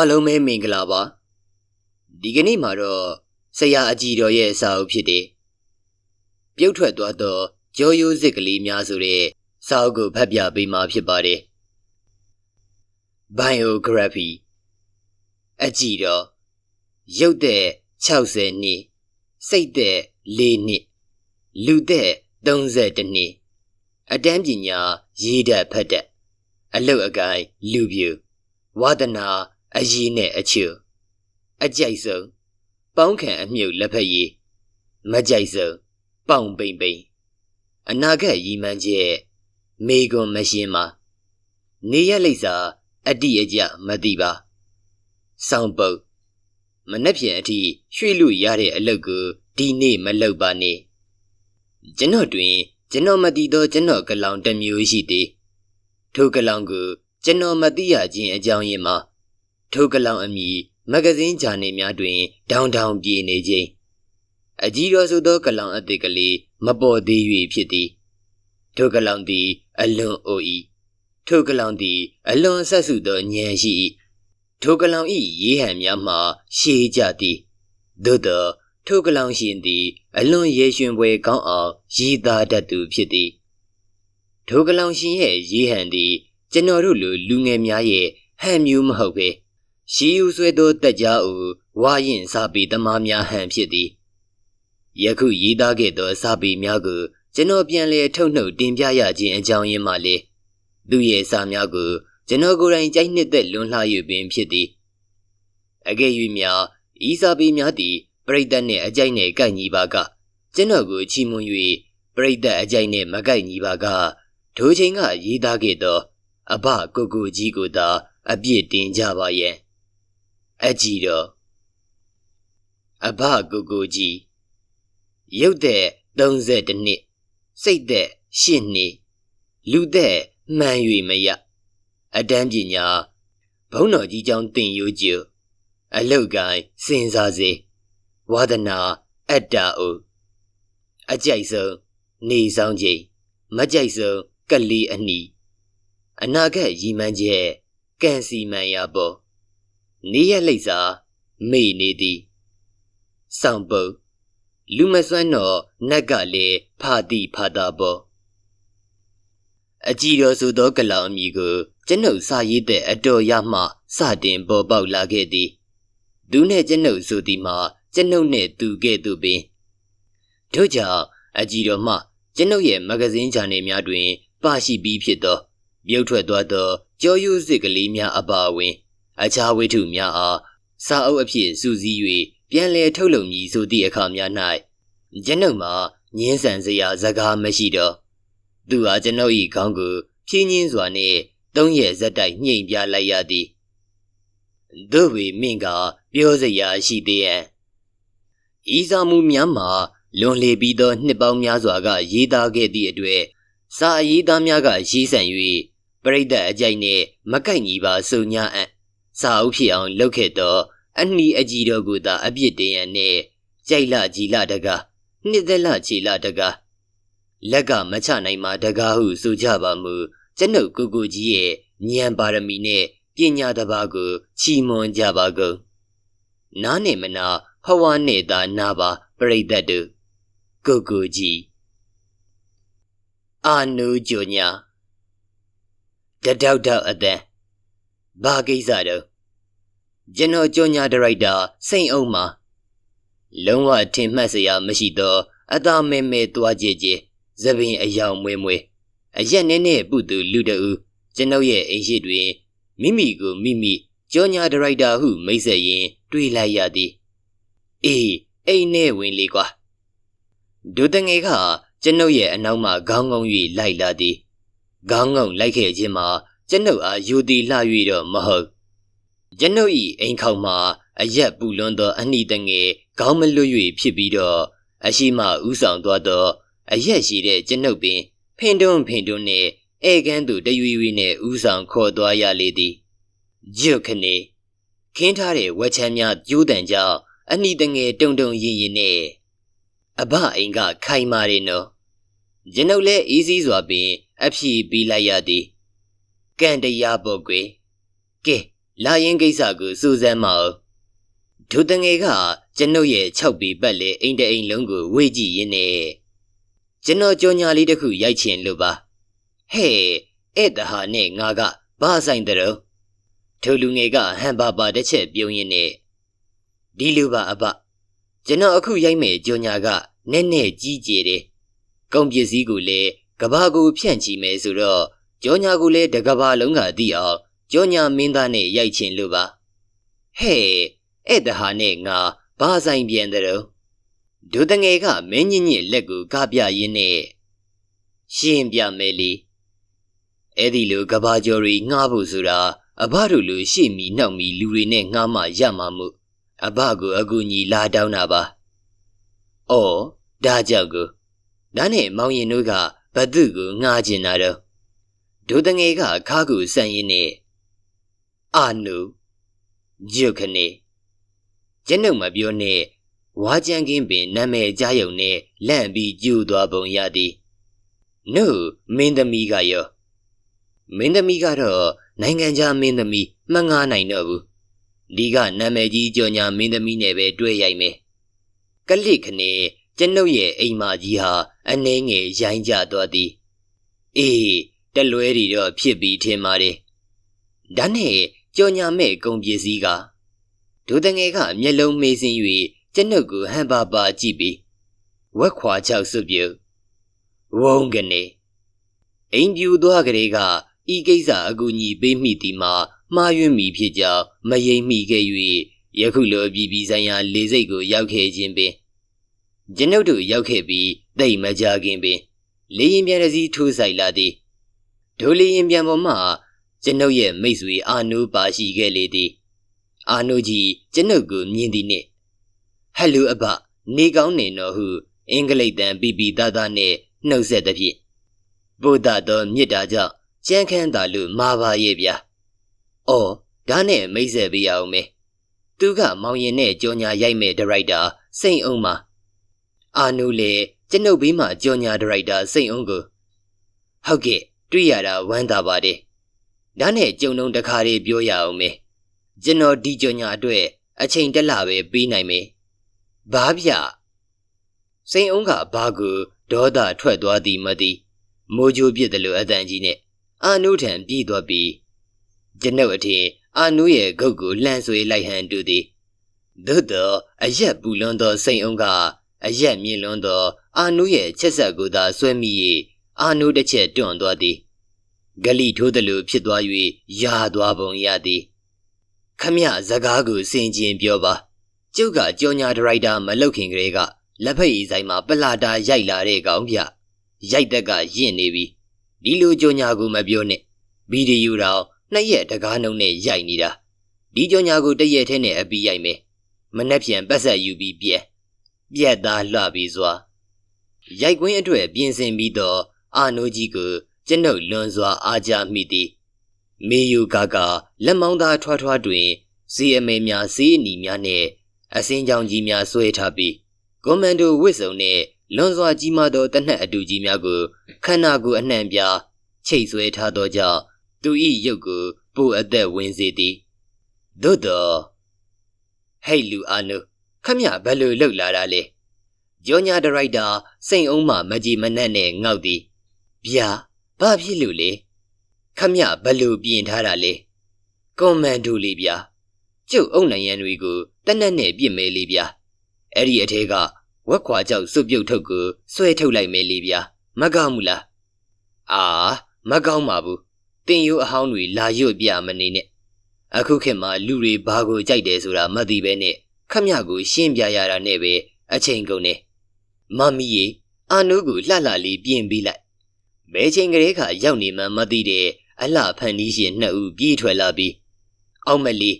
အားလုံးပဲမင်္ဂလာပါဒီကနေ့မှာတော့ဆရာအကြီးတော်ရဲ့အစာအုပ်ဖြစ်တယ်ပြုတ်ထွက်သွားသောကြောရိုးစစ်ကလေးများဆိုတဲ့စာအုပ်ကိုဖတ်ပြပေးမှာဖြစ်ပါတယ် biography အကြီးတော်ရုပ်သက်60နှစ်စိတ်သက်4နှစ်လူသက်32နှစ်အတန်းပညာရေးတတ်ဖတ်တတ်အလုတ်အကိုင်းလူပြူဝါဒနာ အရေးနဲ့အချူအကြိုက်ဆုံးပေါင်းခံအမြုပ်လက်ဖက်ရည်မကြိုက်ဆုံးပေါင်ပိန်ပိန်အနာဂတ်ရည်မှန်းချက်မေကွန်မရှင်းပါနေရလိမ့်စာအတိအကျမသိပါစောင်းပုတ်မနှက်ဖြန်အထိရွှေ့လို့ရတဲ့အလုပ်ကိုဒီနေ့မလုပ်ပါနဲ့ကျွန်တော်တွင် ကျွန်တော်မသိသောကျွန်တော်ကလောင်တစ်မျိုးရှိသည်ထိုကလောင်ကိုကျွန်တော်မသိရခြင်းအကြောင်းရင်းမှာ ထိုကလောင်အမည်မဂဇင်းဂျာနယ်များတွင်ဒေါင်ဒေါင်ပြေနေခြင်းအကြီးတော်ဆိုသောကလောင်အသစ်ကလေးမပေါ်သေး၍ဖြစ်သည်ထိုကလောင်သည် အလွန်အို၏ထိုကလောင်သည် အလွန်ဆက်စုသောဉာဏ်ရှိ၏ထိုကလောင်၏ရေးဟန်များမှရှေးကြသည်သို့သောထိုကလောင်ရှင်သည် အလွန်ရေရွှင်ပွဲကောင်းအောင်ရည်သားတတ်သူဖြစ်သည်ထိုကလောင်ရှင်ရဲ့ရေးဟန်သည် ကျွန်တော်တို့လူလူငယ်များရဲ့ဟန်မျိုးမဟုတ်ပဲ ရှီယူဆွဲသောတက်ကြားဦးဝါရင်စာပေသမားများဟန်ဖြစ်သည်ယခုရေးသားခဲ့သောစာပေများကိုကျွန်တော်ပြန်လည်ထုတ်နှုတ်တင်ပြရခြင်းအကြောင်းရင်းမှလေသူရဲ့စာများကိုကျွန်တော်ကိုယ်တိုင်ကြိုက်နှစ်သက်လွန်လှ၍ပင်ဖြစ်သည်အကယ်၍များဤစာပေများသည်ပရိသတ်နှင့်အကြိုက်နှင့်ကိုက်ညီပါကကျွန်တော်ကိုချီးမွမ်း၍ပရိသတ်အကြိုက်နှင့်မကိုက်ညီပါကဒိုချိန်ကရေးသားခဲ့သောအဘကိုကိုကြီးကိုသာအပြစ်တင်ကြပါရဲ့ အကြည့်တော့အဘကိုကိုကြီးရုပ်သက်32နှစ်စိတ်သက်8နှစ်လူသက်မှန်၍မရအတန်းပညာဘုံတော်ကြီးကျောင်းတင်ယူကျအလုတ်ကိုင်းစင်စားစေဝါဒနာအတ္တအိုအကြိုက်ဆုံးနေဆောင်ချိန်မကြိုက်ဆုံးကလေးအနီအနာဂတ်ရည်မှန်းချက်ကန်စီမန်ရပေါ် နေရလိမ့်စာမေ့နေသည်စောင့်ပုတ်လူမစွမ်းတော့နတ်ကလည်းဖာတိဖာတာပေါ်အကြည်တော်ဆိုသောကလောင်အမိကိုကျွန်ုပ်စာရေးတဲ့အတော်ရမှစတင်ပေါ်ပေါက်လာခဲ့သည်သူနဲ့ကျွန်ုပ်ဆိုသည်မှာကျွန်ုပ်နဲ့သူကဲ့သို့ပင်တို့ကြောင့်အကြည်တော်မှကျွန်ုပ်ရဲ့မဂဇင်းဂျာနယ်များတွင် ပါရှိပြီးဖြစ်သောပြုတ်ထွက်သွားသောကြောရိုးစစ်ကလေးများအပါအဝင် အခြားဝိထုများအားစာအုပ်အဖြစ်စူးစီး၍ပြန်လည်ထုတ်လုပ်မည်ဆိုသည့်အခါများ၌ကျွန်ုပ်မှာငင်းဆန်စရာစကားမရှိတော့သူဟာကျွန်ုပ်၏ခေါင်းကိုဖြင်းညင်းစွာနှင့်သုံးရက်ဇက်တိုက်ညှိမ်ပြလိုက်ရသည်တို့ဝေမင့်ကပြောစရာရှိသေးရဲ့ဤစာမှုများမှာလွန်လေပြီးသောနှစ်ပေါင်းများစွာကရေးသားခဲ့သည့်အတွေ့စာအရေးသားများကရေးဆန်၍ပရိသတ်အကြိုက်နှင့်မကိုက်ညီပါစုံညာအံ့ စာအုပ်ဖြစ်အောင်လုပ်ခဲ့သောအနှီးအကြီးတော်ကိုသာအပြစ်တင်ရန်နှင့်ကြိုက်လကြီးလတကားနှစ်သက်လချီလတကားလက်ကမချနိုင်မှာတကားဟုဆိုကြပါမူကျွန်ုပ်ကိုကိုကြီးရဲ့ဉာဏ်ပါရမီနဲ့ပညာတပါကိုချီးမွမ်းကြပါကုန်နားနဲ့မနာဟဝါနဲ့သာနာပါပရိသတ်တို့ကိုကိုကြီးအာနုဂျိုညာတတောက်တောက်အတန်ဘာကိစ္စတော့ ကျွန်တော်ကြောညာဒရိုက်တာစိန်အောင်မှာလုံးဝထင်မှတ်စရာမရှိတော့အသားမဲမဲသွားကြည့်ကြည့်သပင်အယောင်မွေးမွေးအရက်နဲ့နဲ့ပုသူလူတအူကျွန်ုပ်ရဲ့အိမ်ရှိတွင်မိမိကိုမိမိကြောညာဒရိုက်တာဟုမိတ်ဆက်ရင်တွေးလိုက်ရသည်အေးအိမ်နဲ့ဝင်လေကွာဒုတငယ်ကကျွန်ုပ်ရဲ့အနောက်မှခေါင်းငုံ၍လိုက်လာသည်ခေါင်းငုံလိုက်ခဲ့ခြင်းမှာကျွန်ုပ်အားယူသည်လှ၍တော့မဟုတ် ကျွန်ုပ်၏အိမ်ခေါင်မှာအရက်ပူလွန်းသောအနှီးတငယ်ခေါင်းမလွတ်၍ဖြစ်ပြီးတော့အရှိမဥဆောင်သွားသောအရက်ရှိတဲ့ကျွန်ုပ်ပင်ဖင်တွန်းဖင်တွန်းနဲ့ဧကန်သူတရွေရွေနဲ့ဥဆောင်ခေါ်သွားရလေသည်ဂျွတ်ခနေခင်းထားတဲ့ဝက်ချမ်းများကျိုးတန်ကြောင့်အနှီးတငယ်တုံတုံရင်ရင်နဲ့အဘအိမ်ကခိုင်မာတယ်နော်ကျွန်ုပ်လည်းအေးစည်းစွာပင် အဖြေပေးလိုက်ရသည်ကံတရားပေါ့ကွယ်ကဲ လာရင်ကိစ္စကိုစူးစမ်းမအောင်ဒုတငယ်ကကျွန်ုပ်ရဲ့6ပေပတ်လေအိမ်တအိမ်လုံးကိုဝေ့ကြည့်ရင်းနဲ့ကျွန်တော်ကြော်ညာလေးတစ်ခုရိုက်ချင်လို့ပါဟဲ့အဲ့တဟာနဲ့ငါကဘာဆိုင်တဲ့တော့ထိုလူငယ်ကဟန်ပါပါတစ်ချက်ပြုံးရင်းနဲ့ဒီလူပါအဘကျွန်တော်အခုရိုက်မဲ့ကြော်ညာကနက်နဲ့ကြီးကျယ်တယ်ကုန်ပစ္စည်းကိုလည်းကဘာကိုဖြန့်ချီမယ်ဆိုတော့ကြောညာကိုလည်းတကဘာလုံးကသိအောင် ကြောညာမင်းသားနဲ့ရိုက်ချင်လို့ပါဟဲ့အဲ့တဟာနဲ့ငါဘာဆိုင်ပြန်တဲ့တော့ဒုတငယ်ကမင်းညင်ညစ်လက်ကိုကပြရင်းနဲ့ရှင်းပြမယ်လေအဲ့ဒီလိုကဘာကျော်ရီငှားဖို့ဆိုတာအဘတို့လိုရှေ့မီနှောက်မီလူတွေနဲ့ငှားမှရမှာမို့အဘကိုအကူညီလာတောင်းတာပါ။အော်ဒါကြောက်ကိုဒါနဲ့မောင်ရင်တို့ကဘသူ့ကိုငှားကျင်တာတော့ဒုတငယ်ကခါကူဆန်ရင်းနဲ့ အာနုဂျုခနေကျင်းုံမပြောနဲ့ဝါကြံကင်းပင်နာမည်ကြားယုံနဲ့လန့်ပြီးကျူသွားပုံရသည်နုမင်းသမီးကရောမင်းသမီးကတော့နိုင်ငံခြားမင်းသမီးမငားနိုင်တော့ဘူးဒီကနာမည်ကြီးကြော်ညာမင်းသမီးနဲ့ပဲတွေ့ရိုက်မယ်ကလစ်ခနေကျွန်ုပ်ရဲ့အိမ်မကြီးဟာအနှင်းငယ်ရိုင်းကြသွားသည်အေးတလွဲရီတော့ဖြစ်ပြီးထင်ပါတယ်ဒါနဲ့ ကြော်ညာမဲ့ကုန်ပစ္စည်းကဒုတငယ်ကမျက်လုံးမေးစင်း၍ကျွန်ုပ်ကိုဟန်ပါပါကြည့်ပြီးဝက်ခွာချောက်စွပြုတ်ဝုံကနေအိမ်ပြူသွားကလေးကဤကိစ္စအကူညီပေးမိသည်မှာမှားယွင်းမိဖြစ်ကြောင်းမယိမ့်မိခဲ့၍ယခုလိုပြည်ပြည်ဆိုင်ရာလေစိတ်ကိုရောက်ခဲ့ခြင်းပင်ကျွန်ုပ်တို့ရောက်ခဲ့ပြီးတိတ်မကြခင်ပင်လေရင်ပြန်တစ်စီးထိုးဆိုင်လာသည်ဒိုလေရင်ပြန်ပေါ်မှ ကျွန်ုပ်ရဲ့မိတ်ဆွေအာနိုးပါရှိခဲ့လေသည် အာနိုးကြီးကျွန်ုပ်ကိုမြင်သည်နှင့်ဟယ်လိုအဘနေကောင်းနေတော်ဟုအင်္ဂလိပ်တန်ပီပီသားသားနှင့်နှုတ်ဆက်သည်ဖြင့်ဘုဒ္ဓတော်မြစ်တာကြောင့်ကြမ်းခမ်းသာလို့မာပါရဲ့ဗျာ။အော်ဒါနဲ့မိတ်ဆက်ပေးရအောင်မေ။သူကမောင်ရင်နဲ့ကြောညာရိုက်မဲ့ဒါရိုက်တာစိန်အောင်မှာအာနုလေကျွန်ုပ်ဘေးမှာကြောညာဒါရိုက်တာစိန်အောင်ကိုဟုတ်ကဲ့တွေ့ရတာဝမ်းသာပါတယ်။ ဒါနဲ့ကြုံတုံးတခါလေးပြောရအောင်မေ။ကျွန်တော်ဒီကြောညာအတွက်အချိန်တက်လာပဲပေးနိုင်မေ။ဘာဗျ။စိန်အောင်ကဘာကိုဒေါသထွက်သွားသည်မသိမိုးကြိုးပြစ်တယ်လို့အတန်ကြီးနဲ့အာနုထံပြေးသွားပြီးကျွန်ုပ်အထင်အာနုရဲ့ဂုတ်ကိုလှန်ဆွေလိုက်ဟန်တူသည်သို့တော့အရက်ပူလွန်သောစိန်အောင်ကအရက်မြင့်လွန်းသောအာနုရဲ့ချက်ဆက်ကိုသာဆွဲမိ၍အာနုတစ်ချက်တွန့်သွားသည် ဂလိထိုးသလိုဖြစ်သွား၍ယာသွားပုံရသည်ခမစကားကိုစင်ကျင်ပြောပါကျုပ်ကကြောညာဒရိုက်တာမလုပ်ခင်ကလေးကလက်ဖက်ရည်ဆိုင်မှာပလာတာရိုက်လာတဲ့ကောင်ဗျရိုက်တက်ကရင့်နေပြီဒီလိုကြောညာကိုမပြောနဲ့ဗီဒီယိုတော့နှစ်ရက်တကားနှုံနဲ့ရိုက်နေတာဒီကြောညာကိုတရက်ထဲနဲ့အပီးရိုက်မယ်မနှက်ပြန်ပတ်ဆက်ယူပြီးပြက်ပြက်သားလှပြီးစွာရိုက်ကွင်းအတွက်ပြင်ဆင်ပြီးတော့အာနိုကြီးကို ကျွန်ုပ်လွန်စွာအားကြမိသည်မေယူကာကလက်မောင်းသားထွားထွားတွင်စီအမေများစီးအနီများနဲ့အစင်းကြောင်ကြီးများဆွဲထားပြီးကွန်မန်ဒိုဝစ်စုံနဲ့လွန်စွာကြီးမားသောတနက်အတူကြီးများကိုခန္ဓာကိုယ်အနှံ့ပြားချိတ်ဆွဲထားသောကြောင့်သူ၏ရုပ်ကိုပိုအသက်ဝင်စေသည်သို့တော့ဟဲ့လူအာနုခမဘယ်လိုလုပ်လာတာလဲဂျောညာဒရိုက်တာစိန်အောင်မှမကြည်မနှက်နဲ့ငေါက်သည်ဗျာ ဘာဖြစ်လို့လဲခမဘယ်လိုပြင်ထားတာလဲကွန်မန်ဒိုလေးဗျာကျုပ်အုံနိုင်ရန်တွေကိုတနက်နဲ့ပြစ်မဲလေးဗျာအဲ့ဒီအထဲကဝက်ခွာကြောက်စွပြုတ်ထုတ်ကိုဆွဲထုတ်လိုက်မယ်လေဗျာမကောင်းဘူးလားအာမကောင်းပါဘူးတင်ရိုးအဟောင်းတွေလာရွတ်ပြမနေနဲ့အခုခေတ်မှာလူတွေဘာကိုကြိုက်တယ်ဆိုတာမသိပဲနဲ့ခမရကို ရှင်းပြရတာနဲ့ပဲအချိန်ကုန်နေမမီးရေအာနုကိုလှလှလေးပြင်ပေးလိုက် ဘဲချိန်ကလေးကရောက်နေမှမသိတဲ့အလှဖန်နီးရှင်နှစ်ဦးပြေးထွက်လာပြီးအောက်မလေး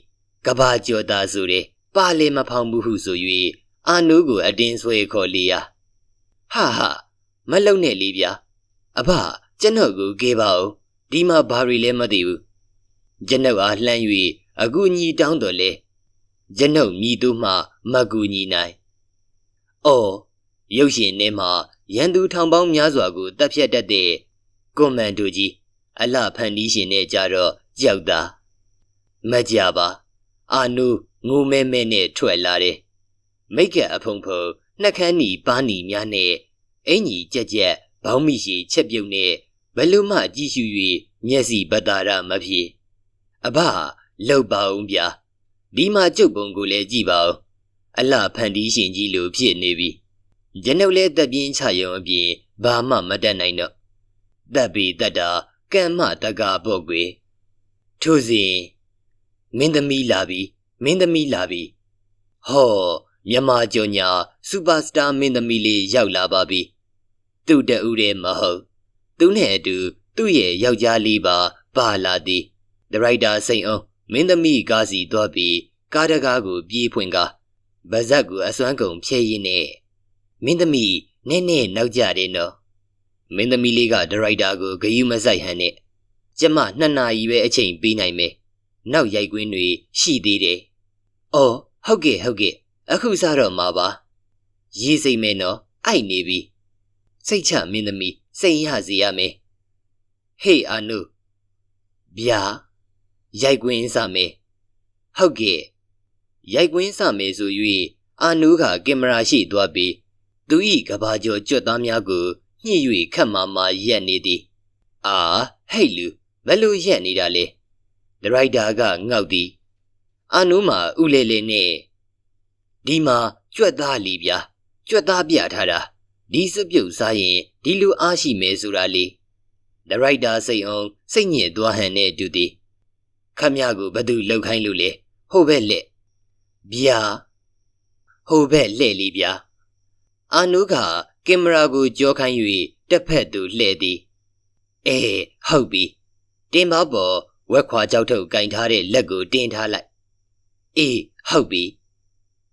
ကဘာကျော်သားဆိုတဲ့ပါလေမဖောင်ဘူးဟုဆို၍အာနုကိုအတင်းဆွဲခေါ်လီယာဟာဟာမလုံနဲ့လေးဗျာအဖကျွန်တော်ကိုကေးပါဦးဒီမှာဘာတွေလဲမသိဘူးကျွန်ုပ်အားလှမ်း၍အကူညီတောင်းတော်လဲကျွန်ုပ်မြည်သူမှမကူညီနိုင်အော်ရုပ်ရှင်ထဲမှာ ရန်သူထောင်ပေါင်းများစွာကိုတပ်ဖြတ်တတ်တဲ့ကွန်မန်ဒိုကြီးအလှဖန်တီးရှင်နဲ့ကြတော့ကြောက်တာမကြပါအာနုငိုမဲမဲနဲ့ထွက်လာတယ်မိတ်ကအဖုံဖုံနှက်ခမ်းနီပါနီများနဲ့အင်ကြီးကြက်ကြက်ဘောင်းမိရှိချက်ပြုတ်နဲ့ဘလူမကြည့်ရှု၍မျက်စိပတာရမဖြစ်အဘလှုပ်ပါအောင်ဗျာဒီမှာကျုပ်ပုံကိုလည်းကြည့်ပါဦးအလှဖန်တီးရှင်ကြီးလိုဖြစ်နေပြီ ရနုပ်လဲတက်ပြင်းချရုံအပြင်ဘာမှမတတ်နိုင်တော့တက်ပြီးတက်တာကံမတကားပေါ့ကွယ်ထို့စဉ်မင်းသမီးလာပြီမင်းသမီးလာပြီဟောမြမကျော်ညာစူပါစတာမင်းသမီးလေးရောက်လာပါပြီသူ့တအူးတည်းမဟုတ်သူနဲ့အတူသူ့ရဲ့ယောက်ျားလေးပါပါလာသည်ဒရိုက်တာစိန်အောင်မင်းသမီးကားစီသွားပြီးကားတကားကိုပြေးဖွင့်ကားဗဇက်ကိုအစွမ်းကုန်ဖြဲရင်းနဲ့ မင်းသမီးနည်းနည်းနောက်ကြတယ်နော်မင်းသမီးလေးကဒရိုက်တာကိုဂယုမဆိုင်ဟန်နဲ့ကျမနှစ်နာရီပဲအချိန်ပေးနိုင်မယ်နောက်ရိုက်ကွင်းတွေရှိသေးတယ်အော်ဟုတ်ကဲ့ဟုတ်ကဲ့အခုစားတော့မှာပါရေးစိတ်မဲနော်အိုက်နေပြီစိတ်ချမင်းသမီးစိတ်ရစီရမယ်ဟေးအာနုဗျာရိုက်ကွင်းစမယ်ဟုတ်ကဲ့ရိုက်ကွင်းစမယ်ဆို၍အာနုကကင်မရာရှိသွားပြီး သူ၏ကဘာကျော်ကြွတ်သားများကိုညှိ၍ခတ်မာမာရက်နေသည်အာဟဲ့လူဘယ်လိုရက်နေတာလဲဒရိုက်တာကငေါက်သည်အာနုမှာဥလေလေနဲ့ဒီမှာကြွက်သားလီဗျာကြွက်သားပြထားတာဒီစပြုတ်စားရင်ဒီလိုအားရှိမယ်ဆိုတာလေဒရိုက်တာစိတ်အောင်စိတ်ညစ်သွားဟန်နဲ့တူသည်ခမရကိုဘသူလှုပ်ခိုင်းလို့လေဟိုဘက်လက်ဗျာဟိုဘက်လှဲ့လီဗျာ အာနုကကင်မရာကိုကြောခိုင်း၍တစ်ဖက်သို့လှည့်သည်အေးဟုတ်ပြီတင်ပါပေါ်ဝက်ခွာကြောက်ထုတ်ကင်ထားတဲ့လက်ကိုတင်ထားလိုက်အေးဟုတ်ပြီ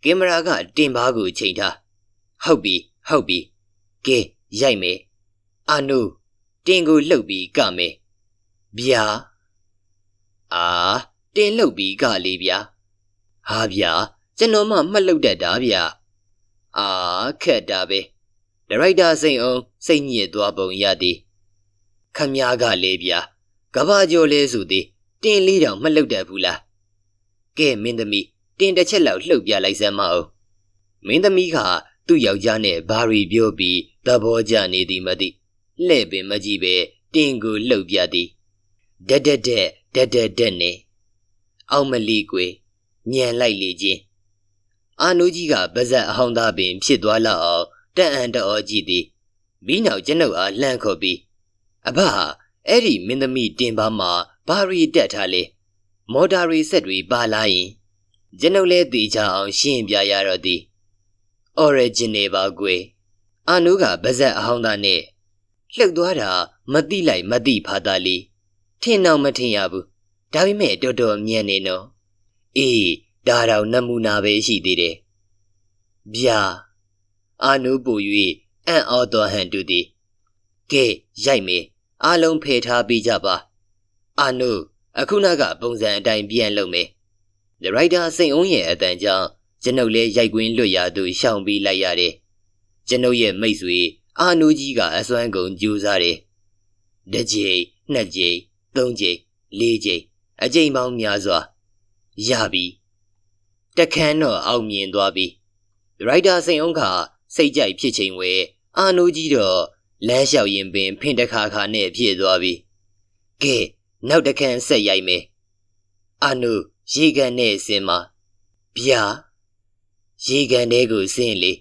ကင်မရာကတင်ပါကိုချိန်ထားဟုတ်ပြီဟုတ်ပြီကဲရိုက်မယ်အာနုတင်ကိုလှုပ်ပြီးကမယ်ဗျာအာတင်လှုပ်ပြီးကလေးဗျာဟာဗျာကျွန်တော်မှမှတ်လုပ်တတ်တာဗျာ အာခက်တာပဲဒရိုက်တာစိန်အောင်စိတ်ညစ်သွားပုံရသည်ခမ ्या ကလေးဗျာကဘာကျော်လဲဆိုသည်တင်လေးတောင်မလှုပ်တတ်ဘူးလားကဲမင်းသမီးတင်တစ်ချက်လောက်လှုပ်ပြလိုက်စမ်းမအောင်မင်းသမီးကသူ့ယောက်ျားနဲ့ဘာရီပြောပြီးသဘောကျနေသည်မသိလှဲ့ပင်မကြည့်ပဲတင်ကိုလှုပ်ပြသည်ဒက်ဒက်ဒက်ဒက်ဒက်ဒက်နဲ့အောင်မလီကွေညံလိုက်လေချင်း အာနိုးကြီးကပါဇက်အဟောင်းသားပင် ဖြစ်သွားလောက်အောင်တန်အန်တော်ကြည့်သည်ပြီးနောက်ကျွန်ုပ်အားလှမ်းခေါ်ပြီးအဘအဲ့ဒီမင်းသမီးတင်ပါမှာဘာရီတက်ထားလေမော်တာရီဆက်တွေပါလာရင်ကျွန်ုပ်လည်းသိချအောင်ရှင်းပြရတော့သည် original ပါကွယ်အာနုကပါဇက်အဟောင်းသားနဲ့လှုပ်သွားတာမတိလိုက်မတိဖာသားလေးထင်တော့မထင်ရဘူးဒါပေမဲ့တော်တော်မြန်နေနော်အေး ဒါတော့နမူနာပဲရှိသေးတယ်ဗျာအာနုပူ၍အံ့ဩတော်ဟန်တူသည်ကဲရိုက်မေအားလုံးဖယ်ထားပြီးကြပါအာနုအခုနကပုံစံအတိုင်းပြန်လုပ်မယ်ဒရိုက်တာစိန်အုံးရဲ့အတန်ကြောင့်ကျွန်ုပ်လည်းရိုက်ကွင်းလွတ်ရာသို့ရှောင်ပြီးလိုက်ရတယ်ကျွန်ုပ်ရဲ့မိတ်ဆွေအာနုကြီးကအစွမ်းကုန်ကြိုးစားတယ်တစ်ကြိမ်နှစ်ကြိမ်သုံးကြိမ်လေးကြိမ်အကြိမ်ပေါင်းများစွာရပြီ တခန်းတော့အောင်မြင်သွားပြီရိုက်တာစိန်အောင်ကစိတ်ကြိုက်ဖြစ်ချိန်ဝဲအာနိုးကြီးတော့လမ်းလျှောက်ရင်ပင်ဖင်တခါခါနဲ့ဖြစ်သွားပြီကဲနောက်တခန်းဆက်ရိုက်မယ်အာနိုးရေကန်နဲ့ဆင်းမှာဗျာရေကန်တဲကိုဆင်းလေ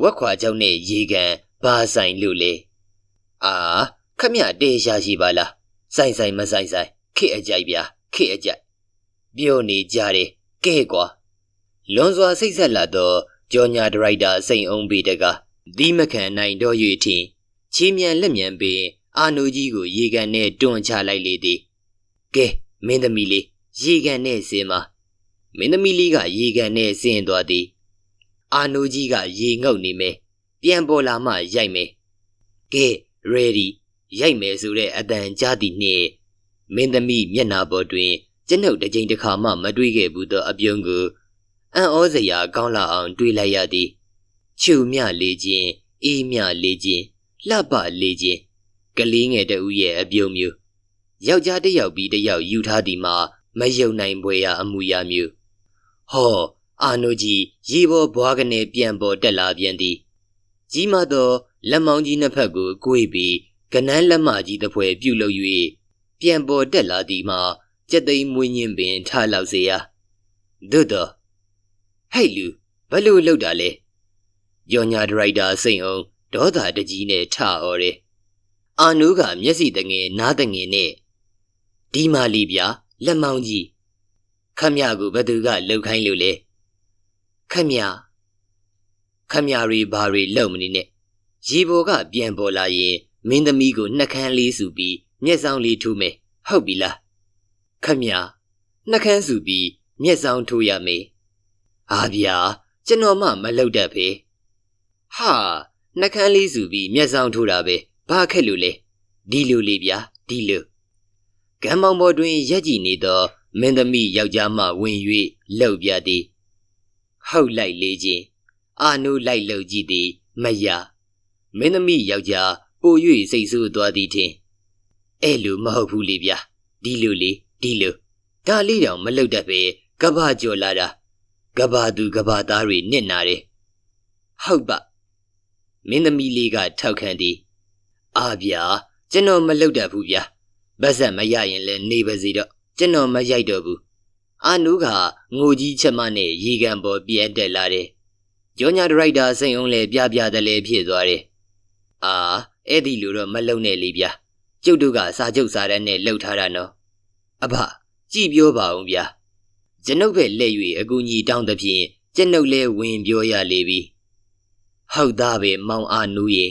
ဝက်ခွာကြောင့်နဲ့ရေကန်ဘာဆိုင်လို့လေအာခမရတေးရှာရှိပါလားဆိုင်ဆိုင်မဆိုင်ဆိုင်ခေအကြိုက်ဗျာခေအကြိုက်ပြောနေကြတယ် ကဲကွာလွန်စွာစိတ်ဆက်လာတော့ကြောညာဒရိုက်တာစိန်အောင်ပေတကဒီမခံနိုင်တော့၍ထင်ချီးမြန်လက်မြန်ပင်အာနိုကြီးကိုရေကန်နဲ့တွန်းချလိုက်လေသည်ကဲမင်းသမီးလေးရေကန်နဲ့စင်ပါမင်းသမီးလေးကရေကန်နဲ့စင်သွားသည်အာနိုကြီးကရေငုပ်နေမယ်ပြန်ပေါ်လာမှရိုက်မယ်ကဲ ready ရိုက်မယ်ဆိုတဲ့အတန်ကြားသည်နှင့်မင်းသမီးမျက်နာပေါ်တွင် ကျွန်ုပ်တစ်ကြိမ်တစ်ခါမှမတွေးခဲ့ဘူးသောအပြုံးကိုအံ့ဩစရာကောင်းလာအောင်တွေးလိုက်ရသည်ချူမြလေးချင်းအေးမြလေးချင်းလှပလေးချင်းကလေးငယ်တဦးရဲ့အပြုံးမျိုးယောက်ျားတစ်ယောက်ပြီးတစ်ယောက်ယူထားသည်မှာမယုံနိုင်ဖွယ်ရာအမှုရာမျိုးဟောအာနိုကြီးရေပေါ်ဘွားကနေပြန်ပေါ်တက်လာပြန်သည်ကြီးမသောလက်မောင်းကြီးနှစ်ဖက်ကိုကိုွေပြီးကနန်းလက်မကြီးတစ်ဖွဲပြုတ်လုပ်၍ပြန်ပေါ်တက်လာသည်မှာ ကြက်သိမ်းမွေးညင်းပင်ထလောက်စေရာသို့တော့ဟဲ့လူဘလို့လောက်တာလဲယောညာဒရိုက်တာစိန်အောင်ဒေါသတကြီးနဲ့ထအော်တယ်အာနုကမျက်စိတငယ်နားတငယ်နဲ့ဒီမာလီဗျာလက်မောင်းကြီးခမရကိုဘသူကလှုပ်ခိုင်းလို့လဲခမရခမရရီဘာရီလှုပ်မနေနဲ့ရေပေါ်ကပြန်ပေါ်လာရင်မင်းသမီးကိုနှက်ခမ်းလေးစုပြီးမျက်စောင်းလေးထိုးမယ်ဟုတ်ပြီလား ခမရနှက်ခမ်းစုပြီးမျက်စောင်းထိုးရမယ်အာဗျာကျွန်တော်မှမလှုပ်တတ်ဖေဟာနှက်ခမ်းလေးစုပြီးမျက်စောင်းထိုးတာပဲဘာခက်လို့လဲဒီလိုလေးဗျာဒီလိုကံမောင်ပေါ်တွင်ရက်ကြည်နေသောမင်းသမီးယောက်ျားမှဝင်၍လှုပ်ပြသည်ဟုတ်လိုက်လေချင်းအာနုလိုက်လှုပ်ကြည့်သည်မရမင်းသမီးယောက်ျားပို၍စိတ်ဆိုးသွားသည်ထင်အဲ့လိုမဟုတ်ဘူးလေဗျာဒီလိုလေ ဒီလိုဒါလေးတောင်မလှုပ်တတ်ပဲကဘာကြော်လာတာကဘာသူကဘာသားတွေနစ်နာတယ်ဟုတ်ပါမင်းသမီးလေးကထောက်ခံသည်အာဗျာကျွန်တော်မလှုပ်တတ်ဘူးဗျာဗတ်ဆက်မရရင်လည်းနေပါစေတော့ကျွန်တော်မရိုက်တော့ဘူးအာနုကငိုကြီးချက်မနဲ့ရေကန်ပေါ်ပြဲတက်လာတယ်ကျောညာဒရိုက်တာစိန်အောင်လည်းပြပြတယ်လည်းဖြစ်သွားတယ်အာအဲ့ဒီလိုတော့မလုံနဲ့လေဗျာကျုပ်တို့ကစာချုပ်စာတမ်းနဲ့လှုပ်ထားတာနော် အဖကြည်ပြောပါအောင်ဗျာကျွန်ုပ်ပဲလက်၍အကူကြီးတောင်းသဖြင့်ကျွန်ုပ်လည်းဝင်ပြောရလေပြီဟုတ်သားပဲမောင်အာနူရေ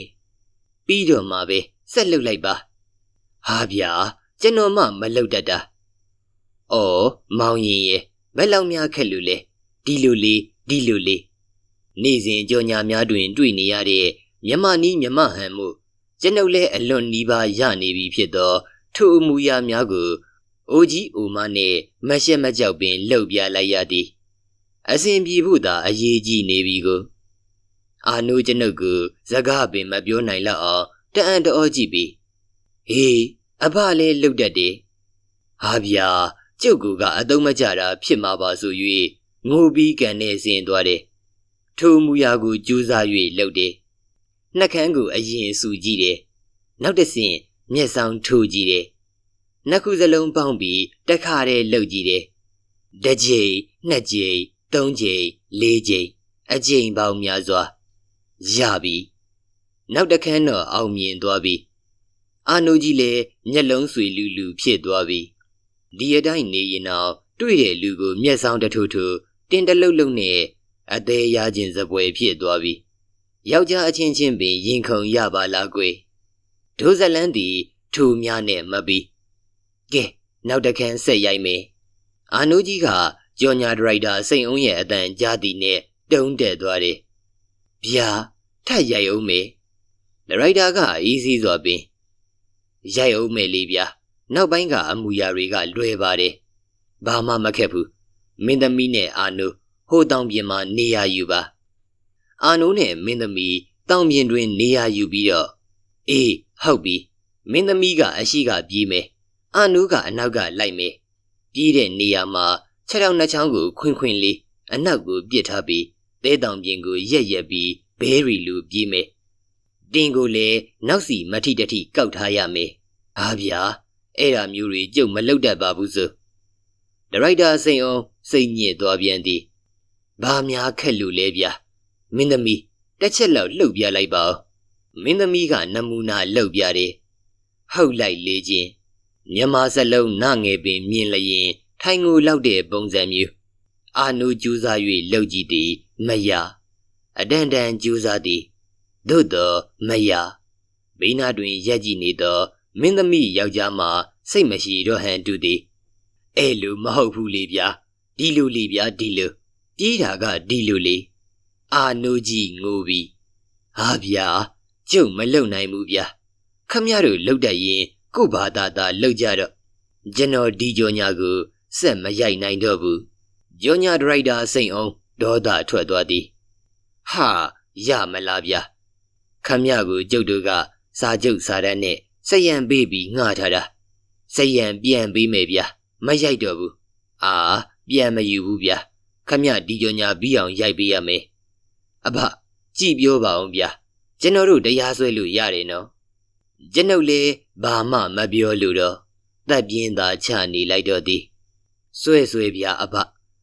ပြီးတော့မှပဲဆက်လှုပ်လိုက်ပါဟာဗျာကျွန်တော်မှမလှုပ်တတ်တာအော်မောင်ရင်ရဲ့ဘယ်လောက်များခက်လို့လဲဒီလိုလေးဒီလိုလေးနေ့စဉ်ကြော်ညာများတွင် တွေ့နေရတဲ့မြမနီးမြမဟန်မှုကျွန်ုပ်လည်းအလွန်နီးပါးရနေပြီဖြစ်သောထိုအမူအရာများကို အိုကြီးအိုမနှင့်မရှက်မကြောက်ပင်လှုပ်ပြလိုက်ရသည်အစဉ်ပြေဖို့သာအရေးကြီးနေပြီကိုအာနုကျွန်ုပ်ကိုဇကားပင်မပြောနိုင်လောက်အောင်တအံ့တော်ကြည့်ပြီးဟေးအဖလည်းလှုပ်တတ်တယ်ဟာဗျာကျုပ်ကအတုံးမကြတာဖြစ်မှာပါဆို၍ငိုပြီးကန်နေစင်သွားတယ်ထိုမူရာကိုကြိုးစား၍လှုပ်တယ်နှက်ခမ်းကိုအရင်ဆူကြည့်တယ်နောက်တစ်ဆင့်မျက်စောင်းထိုးကြည့်တယ် နှစ်ခုစလုံးပေါင်းပြီးတခါတည်းလှုပ်ကြည့်တယ်တစ်ကြိမ်နှစ်ကြိမ်သုံးကြိမ်လေးကြိမ်အကြိမ်ပေါင်းများစွာရပြီနောက်တစ်ခန်းတော့အောင်မြင်သွားပြီအာနိုကြီးလည်းမျက်လုံးဆွေလူလူဖြစ်သွားပြီဒီအတိုင်းနေရင်တော့တွေ့တဲ့လူကိုမျက်စောင်းတထိုးထိုးတင်တလုတ်လုတ်နဲ့အသေးရခြင်းစပွဲဖြစ်သွားပြီယောက်ျားအချင်းချင်းပင်ရင်ခုန်ရပါလားကွယ်ဒိုးဇလန်းသည်ထူများနဲ့မပြီး ကဲနောက်တခန်းဆက်ရိုက်မယ်အာနိုးကြီးကကြော်ညာဒရိုက်တာစိန်အောင်ရဲ့အတန်ကြားသည်နဲ့တုံးတက်သွားတယ်ဗျာထက်ရိုက်အောင်မေဒရိုက်တာကအေးစီးစွာပင်ရိုက်အောင်မေလေးဗျာနောက်ပိုင်းကအမူအရာတွေကလွယ်ပါတယ်ဘာမှမခက်ဘူးမင်းသမီးနဲ့အာနိုးဟိုတောင်ပြင်မှာနေရယူပါအာနိုးနဲ့မင်းသမီးတောင်ပြင်တွင်နေရယူပြီးတော့အေးဟုတ်ပြီမင်းသမီးကအရှိကပြေးမယ် အာနိုးကအနောက်ကလိုက်မယ်ပြေးတဲ့နေရာမှာခြေထောက်နှစ်ချောင်းကိုခွင်ခွင်လေးအနောက်ကိုပြစ်ထားပြီးသဲတောင်ပြင်ကိုရက်ရက်ပြီးဘဲရီလူပြေးမယ်တင်ကိုလည်းနောက်စီမထိတထိကောက်ထားရမယ်အားဗျာအဲ့ဒါမျိုးတွေကြုံမလုတ်တတ်ပါဘူးဆိုဒရိုက်တာစိန်အောင်စိတ်ညစ်သွားပြန်သည်ဘာများခက်လို့လဲဗျာမင်းသမီးတစ်ချက်လောက်လှုပ်ပြလိုက်ပါဦးမင်းသမီးကနမူနာလှုပ်ပြတယ်ဟုတ်လိုက်လေချင်း မြမစလုံးနငယ်ပင်မြင်လျင် ထိုင်ငိုလောက်တဲ့ပုံစံမျိုးအာနုကြိုးစား၍လှုပ်ကြည့်သည်မရအတန်တန်ကြိုးစားသည်သို့တော့မရဘေးနာတွင်ရက်ကြည့်နေသောမင်းသမီးယောက်ျားမှစိတ်မရှိတော့ဟန်တူသည်အဲ့လိုမဟုတ်ဘူးလေဗျာဒီလိုလေဗျာဒီလိုပြေးတာကဒီလိုလေအာနိုကြီးငိုပြီးဟာဗျာကျုပ်မလုံနိုင်ဘူးဗျာခမရတို့လှုပ်တတ်ရင် ကို့ဘာသာသာလှုပ်ကြတော့ကျွန်တော်ဒီကြောညာကိုစက်မရိုက်နိုင်တော့ဘူးကြောညာဒရိုက်တာစိန်အောင်ဒေါသထွက်သွားသည်ဟာရမလားဗျာခမရကိုကျုပ်တို့ကစာကျုပ်စာတန်းနဲ့စယံပေးပြီးငှားထားတာစယံပြန်ပေးမယ်ဗျာမရိုက်တော့ဘူးအာပြန်မယူဘူးဗျာခမရဒီကြောညာပြီးအောင်ရိုက်ပေးရမယ်အဘကြည်ပြောပါအောင်ဗျာကျွန်တော်တို့တရားစွဲလို့ရတယ်နော် ကျွန်ုပ်လည်းဘာမှမပြောလို့တော့တပ်ပြင်းသာချနေလိုက်တော့သည်စွဲစွဲဗျာအဘ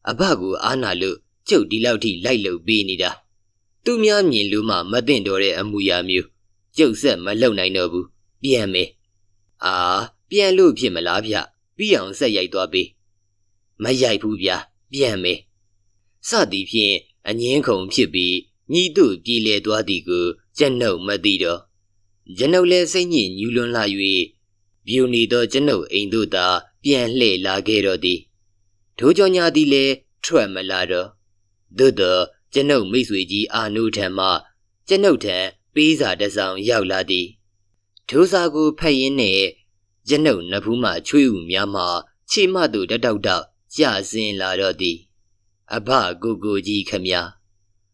အဘကိုအားနာလို့ကျုပ်ဒီလောက်ထိလိုက်လို့ပေးနေတာသူများမြင်လို့မှမသိတော့တဲ့အမူအရာမျိုးကျုပ်ဆက်မလုံနိုင်တော့ဘူးပြန်မယ်အာပြန်လို့ဖြစ်မလားဗျပြီးအောင်ဆက်ရိုက်သွားပေးမရိုက်ဘူးဗျပြန်မယ်စသည်ဖြင့်အငင်းခုန်ဖြစ်ပြီးညီတို့ပြည်လေသွားသည်ကိုကျွန်ုပ်မသိတော့ ကျွန်ုပ်လည်းစိတ်ညစ်ညူးလွန်းလာ၍ပြူနေသောကျွန်ုပ်အိမ်သို့သာ ပြန်လှည့်လာခဲ့တော့သည်ထိုးကြောညာသည်လည်းထွက်မလာတော့သို့တော့ကျွန်ုပ်မိတ်ဆွေကြီးအာနုထံမှကျွန်ုပ်ထံပေးစာတစ်စောင်ရောက်လာသည်ထိုစာကိုဖတ်ရင်းနဲ့ကျွန်ုပ်နဖူးမှချွေးဥများမှခြေမသို့တတောက်တောက်ကျဆင်းလာတော့သည်အဘကိုကိုကြီးခမညာ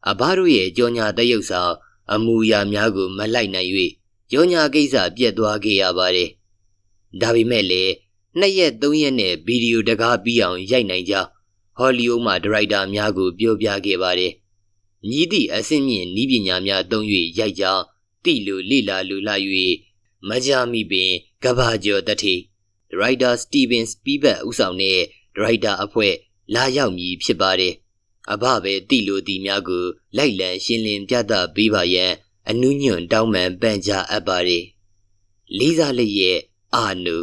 အဘတို့ရဲ့ကြောညာတရုပ်ဆောင်အမူအရာများကိုမလိုက်နိုင်၍ ကြောညာကိစ္စပြက်သွားခဲ့ရပါတယ်ဒါပေမဲ့လည်းနှစ်ရက်သုံးရက်နဲ့ဗီဒီယိုတကားပြီးအောင်ရိုက်နိုင်ကြောင်းဟောလီဝုဒ်မှဒါရိုက်တာများကိုပြောပြခဲ့ပါတယ်။ညီသည့်အဆင့်မြင့်ဤပညာများသုံး၍ရိုက်ကြောင်းတိလိုလိလာလူလာ၍မကြမီပင်ကဘာကျော်တတိဒါရိုက်တာစတီဗင်စပီးဘတ်ဦးဆောင်တဲ့ဒါရိုက်တာအဖွဲ့လာရောက်မည်ဖြစ်ပါတယ်။အဘပဲတိလိုတီများကိုလိုက်လံရှင်းလင်းပြသပေးပါရန် အနုညွန့်တောင်းပန်ပန်ကြားအပ်ပါတယ်။လေးစားလျက်အာနု